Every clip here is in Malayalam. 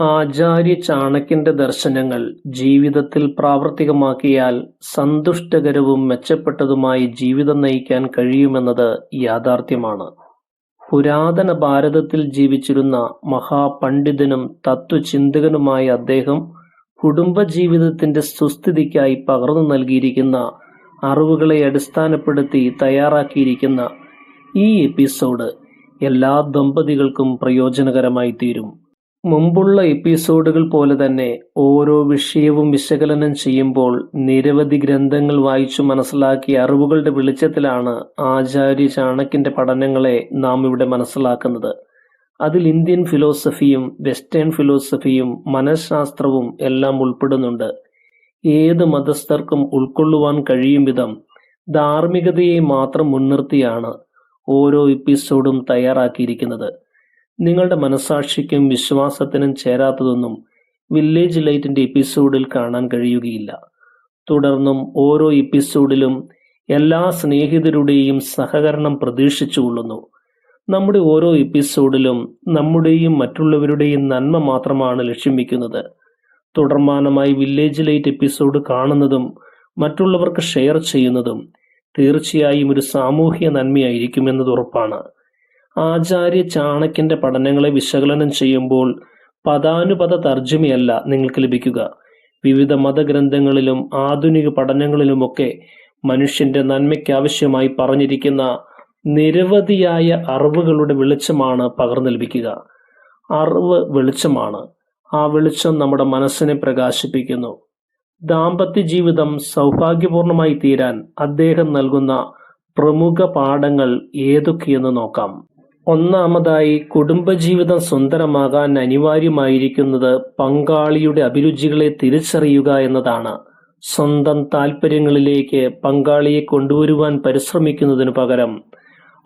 ആചാര്യ ചാണക്യന്റെ ദർശനങ്ങൾ ജീവിതത്തിൽ പ്രാവർത്തികമാക്കിയാൽ സന്തുഷ്ടകരവും മെച്ചപ്പെട്ടതുമായി ജീവിതം നയിക്കാൻ കഴിയുമെന്നത് യാഥാർത്ഥ്യമാണ്. പുരാതന ഭാരതത്തിൽ ജീവിച്ചിരുന്ന മഹാപണ്ഡിതനും തത്വചിന്തകനുമായ അദ്ദേഹം കുടുംബജീവിതത്തിന്റെ സുസ്ഥിതിക്കായി പകർന്നു നൽകിയിരിക്കുന്ന അറിവുകളെ അടിസ്ഥാനപ്പെടുത്തി തയ്യാറാക്കിയിരിക്കുന്ന ഈ എപ്പിസോഡ് എല്ലാ ദമ്പതികൾക്കും പ്രയോജനകരമായിത്തീരും. മുമ്പുള്ള എപ്പിസോഡുകൾ പോലെ തന്നെ ഓരോ വിഷയവും വിശകലനം ചെയ്യുമ്പോൾ നിരവധി ഗ്രന്ഥങ്ങൾ വായിച്ചു മനസ്സിലാക്കിയ അറിവുകളുടെ വെളിച്ചത്തിലാണ് ആചാര്യ ചാണക്യന്റെ പഠനങ്ങളെ നാം ഇവിടെ മനസ്സിലാക്കുന്നത്. അതിൽ ഇന്ത്യൻ ഫിലോസഫിയും വെസ്റ്റേൺ ഫിലോസഫിയും മനഃശാസ്ത്രവും എല്ലാം ഉൾപ്പെടുന്നുണ്ട്. ഏത് മതസ്ഥർക്കും ഉൾക്കൊള്ളുവാൻ കഴിയും വിധം ധാർമ്മികതയെ മാത്രം മുൻനിർത്തിയാണ് ഓരോ എപ്പിസോഡും തയ്യാറാക്കിയിരിക്കുന്നത്. നിങ്ങളുടെ മനസാക്ഷിക്കും വിശ്വാസത്തിനും ചേരാത്തതൊന്നും വില്ലേജ് ലൈറ്റിന്റെ എപ്പിസോഡിൽ കാണാൻ കഴിയുകയില്ല. തുടർന്നും ഓരോ എപ്പിസോഡിലും എല്ലാ സ്നേഹിതരുടെയും സഹകരണം പ്രതീക്ഷിച്ചുകൊള്ളുന്നു. നമ്മുടെ ഓരോ എപ്പിസോഡിലും നമ്മുടെയും മറ്റുള്ളവരുടെയും നന്മ മാത്രമാണ് ലക്ഷ്യം വയ്ക്കുന്നത്. തുടർമാനമായി വില്ലേജ് ലൈറ്റ് എപ്പിസോഡ് കാണുന്നതും മറ്റുള്ളവർക്ക് ഷെയർ ചെയ്യുന്നതും തീർച്ചയായും ഒരു സാമൂഹ്യ നന്മയായിരിക്കുമെന്നത് ഉറപ്പാണ്. ആചാര്യ ചാണക്യന്റെ പഠനങ്ങളെ വിശകലനം ചെയ്യുമ്പോൾ പദാനുപത തർജമയല്ല നിങ്ങൾക്ക് ലഭിക്കുക. വിവിധ മതഗ്രന്ഥങ്ങളിലും ആധുനിക പഠനങ്ങളിലുമൊക്കെ മനുഷ്യന്റെ നന്മയ്ക്കാവശ്യമായി പറഞ്ഞിരിക്കുന്ന നിരവധിയായ അറിവുകളുടെ വെളിച്ചമാണ് പകർന്നു ലഭിക്കുക. അറിവ് വെളിച്ചമാണ്. ആ വെളിച്ചം നമ്മുടെ മനസ്സിനെ പ്രകാശിപ്പിക്കുന്നു. ദാമ്പത്യ ജീവിതം സൗഭാഗ്യപൂർണമായി തീരാൻ അദ്ദേഹം നൽകുന്ന പ്രമുഖ പാഠങ്ങൾ ഏതൊക്കെയെന്ന് നോക്കാം. ഒന്നാമതായി കുടുംബജീവിതം സുന്ദരമാകാൻ അനിവാര്യമായിരിക്കുന്നത് പങ്കാളിയുടെ അഭിരുചികളെ തിരിച്ചറിയുക എന്നതാണ്. സ്വന്തം താൽപ്പര്യങ്ങളിലേക്ക് പങ്കാളിയെ കൊണ്ടുവരുവാൻ പരിശ്രമിക്കുന്നതിനു പകരം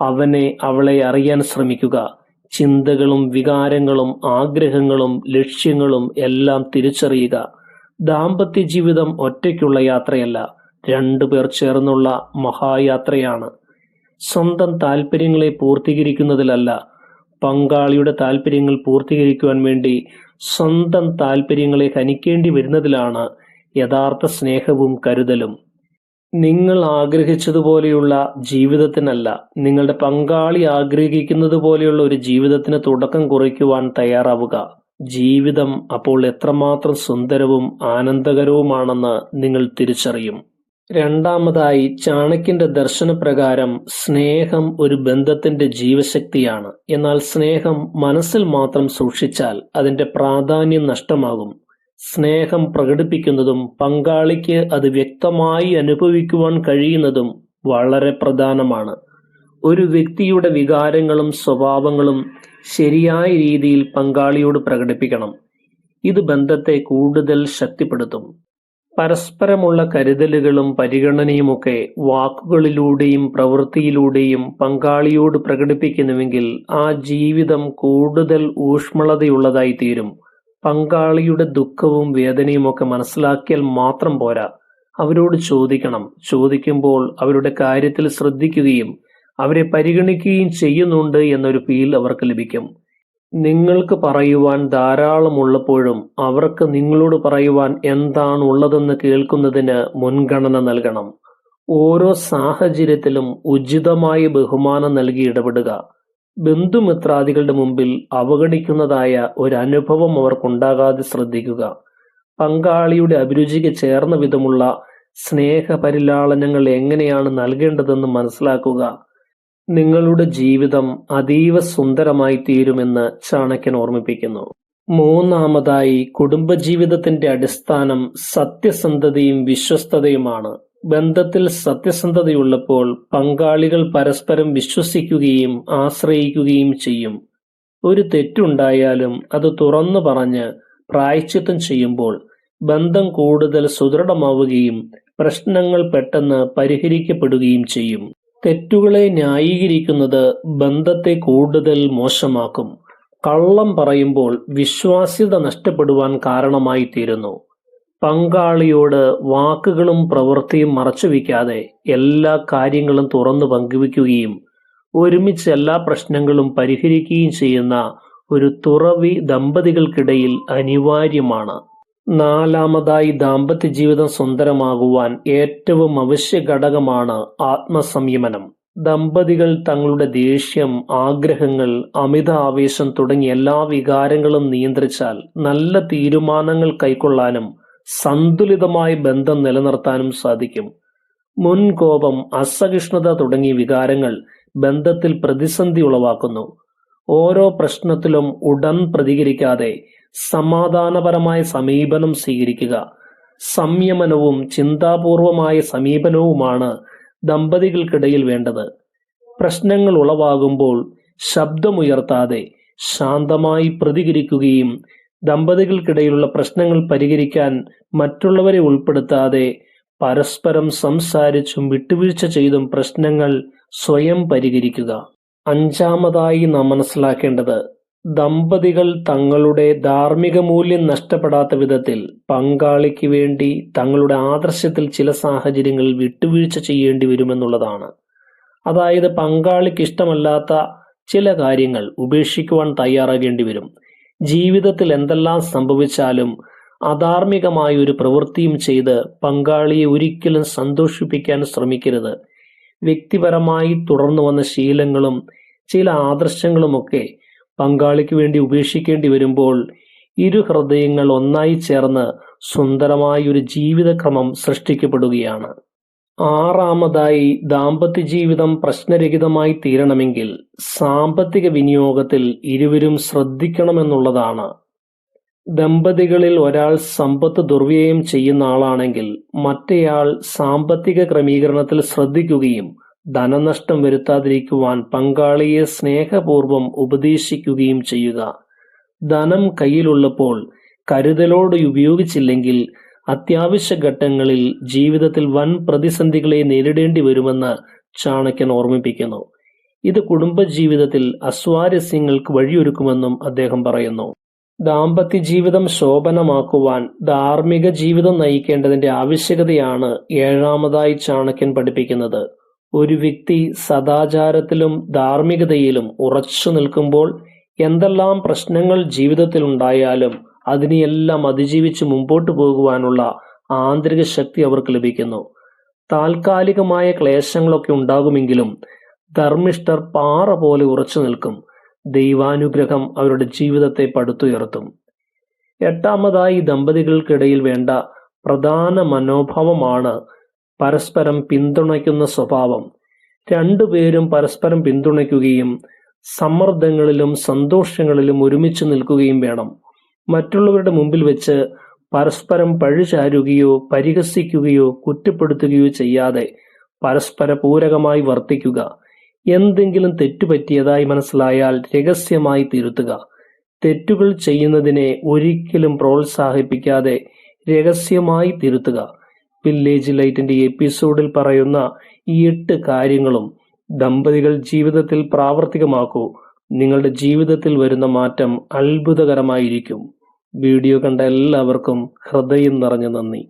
അവനെ അവളെ അറിയാൻ ശ്രമിക്കുക. ചിന്തകളും വികാരങ്ങളും ആഗ്രഹങ്ങളും ലക്ഷ്യങ്ങളും എല്ലാം തിരിച്ചറിയുക. ദാമ്പത്യ ജീവിതം ഒറ്റയ്ക്കുള്ള യാത്രയല്ല, രണ്ടുപേർ ചേർന്നുള്ള മഹായാത്രയാണ്. സ്വന്തം താൽപ്പര്യങ്ങളെ പൂർത്തീകരിക്കുന്നതിലല്ല, പങ്കാളിയുടെ താൽപ്പര്യങ്ങൾ പൂർത്തീകരിക്കുവാൻ വേണ്ടി സ്വന്തം താൽപ്പര്യങ്ങളെ ഹനിക്കേണ്ടി വരുന്നതിലാണ് യഥാർത്ഥ സ്നേഹവും കരുതലും. നിങ്ങൾ ആഗ്രഹിച്ചതുപോലെയുള്ള ജീവിതത്തിനല്ല, നിങ്ങളുടെ പങ്കാളി ആഗ്രഹിക്കുന്നത് പോലെയുള്ള ഒരു ജീവിതത്തിന് തുടക്കം കുറിക്കുവാൻ തയ്യാറാവുക. ജീവിതം അപ്പോൾ എത്രമാത്രം സുന്ദരവും ആനന്ദകരവുമാണെന്ന് നിങ്ങൾ തിരിച്ചറിയും. രണ്ടാമതായി ചാണക്യന്റെ ദർശനപ്രകാരം സ്നേഹം ഒരു ബന്ധത്തിന്റെ ജീവശക്തിയാണ്. എന്നാൽ സ്നേഹം മനസ്സിൽ മാത്രം സൂക്ഷിച്ചാൽ അതിന്റെ പ്രാധാന്യം നഷ്ടമാകും. സ്നേഹം പ്രകടിപ്പിക്കുന്നതും പങ്കാളിക്ക് അത് വ്യക്തമായി അനുഭവിക്കുവാൻ കഴിയുന്നതും വളരെ പ്രധാനമാണ്. ഒരു വ്യക്തിയുടെ വികാരങ്ങളും സ്വഭാവങ്ങളും ശരിയായ രീതിയിൽ പങ്കാളിയോട് പ്രകടിപ്പിക്കണം. ഇത് ബന്ധത്തെ കൂടുതൽ ശക്തിപ്പെടുത്തും. പരസ്പരമുള്ള കരുതലുകളും പരിഗണനയുമൊക്കെ വാക്കുകളിലൂടെയും പ്രവൃത്തിയിലൂടെയും പങ്കാളിയോട് പ്രകടിപ്പിക്കുന്നുവെങ്കിൽ ആ ജീവിതം കൂടുതൽ ഊഷ്മളതയുള്ളതായി തീരും പങ്കാളിയുടെ ദുഃഖവും വേദനയുമൊക്കെ മനസ്സിലാക്കിയാൽ മാത്രം പോരാ, അവരോട് ചോദിക്കണം. ചോദിക്കുമ്പോൾ അവരുടെ കാര്യത്തിൽ ശ്രദ്ധിക്കുകയും അവരെ പരിഗണിക്കുകയും ചെയ്യുന്നുണ്ട് എന്നൊരു ഫീൽ അവർക്ക് ലഭിക്കും. നിങ്ങൾക്ക് പറയുവാൻ ധാരാളമുള്ളപ്പോഴും അവർക്ക് നിങ്ങളോട് പറയുവാൻ എന്താണുള്ളതെന്ന് കേൾക്കുന്നതിന് മുൻഗണന നൽകണം. ഓരോ സാഹചര്യത്തിലും ഉചിതമായ ബഹുമാനം നൽകി ഇടപെടുക. ബന്ധുമിത്രാദികളുടെ മുമ്പിൽ അവഗണിക്കുന്നതായ ഒരു അനുഭവം അവർക്കുണ്ടാകാതെ ശ്രദ്ധിക്കുക. പങ്കാളിയുടെ അഭിരുചിക്ക് ചേർന്ന വിധമുള്ള സ്നേഹപരിലാളനങ്ങൾ എങ്ങനെയാണ് നൽകേണ്ടതെന്ന് മനസ്സിലാക്കുക. നിങ്ങളുടെ ജീവിതം അതീവ സുന്ദരമായി തീരുമെന്ന് ചാണക്യൻ ഓർമ്മിപ്പിക്കുന്നു. മൂന്നാമതായി കുടുംബജീവിതത്തിന്റെ അടിസ്ഥാനം സത്യസന്ധതയും വിശ്വസ്തതയുമാണ്. ബന്ധത്തിൽ സത്യസന്ധതയുള്ളപ്പോൾ പങ്കാളികൾ പരസ്പരം വിശ്വസിക്കുകയും ആശ്രയിക്കുകയും ചെയ്യും. ഒരു തെറ്റുണ്ടായാലും അത് തുറന്നു പറഞ്ഞ് പ്രായച്ചിത്തം ചെയ്യുമ്പോൾ ബന്ധം കൂടുതൽ സുദൃഢമാവുകയും പ്രശ്നങ്ങൾ പെട്ടെന്ന് പരിഹരിക്കപ്പെടുകയും ചെയ്യും. തെറ്റുകളെ ന്യായീകരിക്കുന്നത് ബന്ധത്തെ കൂടുതൽ മോശമാക്കും. കള്ളം പറയുമ്പോൾ വിശ്വാസ്യത നഷ്ടപ്പെടുവാൻ കാരണമായിത്തീരുന്നു. പങ്കാളിയോട് വാക്കുകളും പ്രവൃത്തിയും മറച്ചുവയ്ക്കാതെ എല്ലാ കാര്യങ്ങളും തുറന്നു പങ്കുവയ്ക്കുകയും ഒരുമിച്ച് എല്ലാ പ്രശ്നങ്ങളും പരിഹരിക്കുകയും ചെയ്യുന്ന ഒരു തുറവി ദമ്പതികൾക്കിടയിൽ അനിവാര്യമാണ് നാലാമതായി ദാമ്പത്യ ജീവിതം സുന്ദരമാകുവാൻ ഏറ്റവും അവശ്യ ഘടകമാണ് ആത്മസംയമനം. ദമ്പതികൾ തങ്ങളുടെ ദേഷ്യം ആഗ്രഹങ്ങൾ അമിത ആവേശം തുടങ്ങിയ എല്ലാ വികാരങ്ങളും നിയന്ത്രിച്ചാൽ നല്ല തീരുമാനങ്ങൾ കൈക്കൊള്ളാനും സന്തുലിതമായ ബന്ധം നിലനിർത്താനും സാധിക്കും. മുൻകോപം അസഹിഷ്ണുത തുടങ്ങിയ വികാരങ്ങൾ ബന്ധത്തിൽ പ്രതിസന്ധി ഉളവാക്കുന്നു. ഓരോ പ്രശ്നത്തിലും ഉടൻ പ്രതികരിക്കാതെ സമാധാനപരമായ സമീപനം സ്വീകരിക്കുക. സംയമനവും ചിന്താപൂർവമായ സമീപനവുമാണ് ദമ്പതികൾക്കിടയിൽ വേണ്ടത്. പ്രശ്നങ്ങൾ ഉളവാകുമ്പോൾ ശബ്ദമുയർത്താതെ ശാന്തമായി പ്രതികരിക്കുകയും ദമ്പതികൾക്കിടയിലുള്ള പ്രശ്നങ്ങൾ പരിഹരിക്കാൻ മറ്റുള്ളവരെ ഉൾപ്പെടുത്താതെ പരസ്പരം സംസാരിച്ചും വിട്ടുവീഴ്ച ചെയ്തും പ്രശ്നങ്ങൾ സ്വയം പരിഹരിക്കുക. അഞ്ചാമതായി നാം മനസ്സിലാക്കേണ്ടത് ദമ്പതികൾ തങ്ങളുടെ ധാർമ്മിക മൂല്യം നഷ്ടപ്പെടാത്ത വിധത്തിൽ പങ്കാളിക്ക് വേണ്ടി തങ്ങളുടെ ആദർശത്തിൽ ചില സാഹചര്യങ്ങളിൽ വിട്ടുവീഴ്ച ചെയ്യേണ്ടി വരുമെന്നുള്ളതാണ്. അതായത് പങ്കാളിക്ക് ഇഷ്ടമല്ലാത്ത ചില കാര്യങ്ങൾ ഉപേക്ഷിക്കുവാൻ തയ്യാറാകേണ്ടി വരും. ജീവിതത്തിൽ എന്തെല്ലാം സംഭവിച്ചാലും അധാർമികമായ ഒരു പ്രവൃത്തിയും ചെയ്ത് പങ്കാളിയെ ഒരിക്കലും സന്തോഷിപ്പിക്കാൻ ശ്രമിക്കരുത്. വ്യക്തിപരമായി തുടർന്നു വന്ന ശീലങ്ങളും ചില ആദർശങ്ങളുമൊക്കെ പങ്കാളിക്ക് വേണ്ടി ഉപേക്ഷിക്കേണ്ടി വരുമ്പോൾ ഇരു ഹൃദയങ്ങൾ ഒന്നായി ചേർന്ന് സുന്ദരമായ ഒരു ജീവിതക്രമം സൃഷ്ടിക്കപ്പെടുകയാണ്. ആറാമതായി ദാമ്പത്യ ജീവിതം പ്രശ്നരഹിതമായി തീരണമെങ്കിൽ സാമ്പത്തിക വിനിയോഗത്തിൽ ഇരുവരും ശ്രദ്ധിക്കണമെന്നുള്ളതാണ്. ദമ്പതികളിൽ ഒരാൾ സമ്പത്ത് ദുർവ്യയം ചെയ്യുന്ന ആളാണെങ്കിൽ മറ്റേയാൾ സാമ്പത്തിക ക്രമീകരണത്തിൽ ശ്രദ്ധിക്കുകയും ധനനഷ്ടം വരുത്താതിരിക്കുവാൻ പങ്കാളിയെ സ്നേഹപൂർവം ഉപദേശിക്കുകയും ചെയ്യുക. ധനം കയ്യിലുള്ളപ്പോൾ കരുതലോടെ ഉപയോഗിച്ചില്ലെങ്കിൽ അത്യാവശ്യ ഘട്ടങ്ങളിൽ ജീവിതത്തിൽ വൻ പ്രതിസന്ധികളെ നേരിടേണ്ടി വരുമെന്ന് ചാണക്യൻ ഓർമ്മിപ്പിക്കുന്നു. ഇത് കുടുംബജീവിതത്തിൽ അസ്വാരസ്യങ്ങൾക്ക് വഴിയൊരുക്കുമെന്നും അദ്ദേഹം പറയുന്നു. ദാമ്പത്യ ജീവിതം ശോഭനമാക്കുവാൻ ധാർമ്മിക ജീവിതം നയിക്കേണ്ടതിന്റെ ആവശ്യകതയാണ് ഏഴാമതായി ചാണക്യൻ പഠിപ്പിക്കുന്നത്. ഒരു വ്യക്തി സദാചാരത്തിലും ധാർമ്മികതയിലും ഉറച്ചു നിൽക്കുമ്പോൾ എന്തെല്ലാം പ്രശ്നങ്ങൾ ജീവിതത്തിൽ ഉണ്ടായാലും അതിനെയെല്ലാം അതിജീവിച്ച് മുമ്പോട്ട് പോകുവാനുള്ള ആന്തരിക ശക്തി അവർക്ക് ലഭിക്കുന്നു. താൽക്കാലികമായ ക്ലേശങ്ങളൊക്കെ ഉണ്ടാകുമെങ്കിലും ധർമ്മിഷ്ഠർ പാറ പോലെ ഉറച്ചു നിൽക്കും. ദൈവാനുഗ്രഹം അവരുടെ ജീവിതത്തെ പടുത്തുയർത്തും. എട്ടാമതായി ദമ്പതികൾക്കിടയിൽ വേണ്ട പ്രധാന മനോഭാവമാണ് പരസ്പരം പിന്തുണയ്ക്കുന്ന സ്വഭാവം. രണ്ടുപേരും പരസ്പരം പിന്തുണയ്ക്കുകയും സമ്മർദ്ദങ്ങളിലും സന്തോഷങ്ങളിലും ഒരുമിച്ച് നിൽക്കുകയും വേണം. മറ്റുള്ളവരുടെ മുമ്പിൽ വെച്ച് പരസ്പരം പഴിചാരുകയോ പരിഹസിക്കുകയോ കുറ്റപ്പെടുത്തുകയോ ചെയ്യാതെ പരസ്പര പൂരകമായി വർത്തിക്കുക. എന്തെങ്കിലും തെറ്റുപറ്റിയതായി മനസ്സിലായാൽ രഹസ്യമായി തിരുത്തുക. തെറ്റുകൾ ചെയ്യുന്നതിനെ ഒരിക്കലും പ്രോത്സാഹിപ്പിക്കാതെ രഹസ്യമായി തിരുത്തുക. വില്ലേജ് ലൈറ്റിന്റെ എപ്പിസോഡിൽ പറയുന്ന ഈ എട്ട് കാര്യങ്ങളും ദമ്പതികൾ ജീവിതത്തിൽ പ്രാവർത്തികമാക്കൂ. നിങ്ങളുടെ ജീവിതത്തിൽ വരുന്ന മാറ്റം അത്ഭുതകരമായിരിക്കും. വീഡിയോ കണ്ട എല്ലാവർക്കും ഹൃദയം നിറഞ്ഞ നന്ദി.